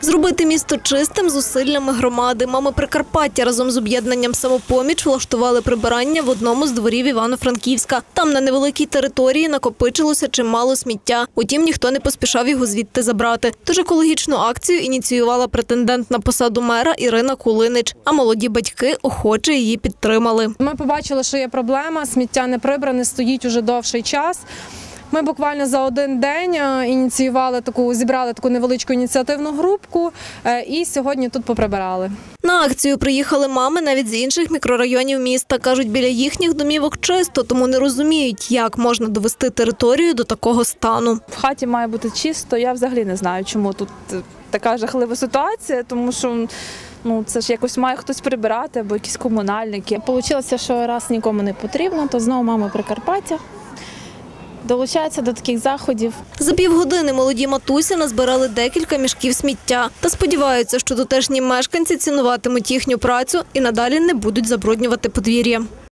Зробити місто чистим зусиллями громади. Мами Прикарпаття разом з об'єднанням самопоміч влаштували прибирання в одному з дворів Івано-Франківська. Там на невеликій території накопичилося чимало сміття. Утім, ніхто не поспішав його звідти забрати. Тож екологічну акцію ініціювала претендент на посаду мера Ірина Кулинич. А молоді батьки охоче її підтримали. Ми побачили, що є проблема, сміття не прибране, стоїть уже довший час. Ми буквально за один день е, ініціювали таку, зібрали таку невеличку ініціативну групку е, і сьогодні тут поприбирали. На акцію приїхали мами навіть з інших мікрорайонів міста. Кажуть, біля їхніх домівок чисто, тому не розуміють, як можна довести територію до такого стану. В хаті має бути чисто. Я взагалі не знаю, чому тут е, така жахлива ситуація, тому що ну це ж якось має хтось прибирати або якісь комунальники. Получилося, що раз нікому не потрібно, то знову мама Прикарпаття долучається до таких заходів. За півгодини молоді матусі назбирали декілька мішків сміття та сподіваються, що тутешні мешканці цінуватимуть їхню працю і надалі не будуть забруднювати подвір'я.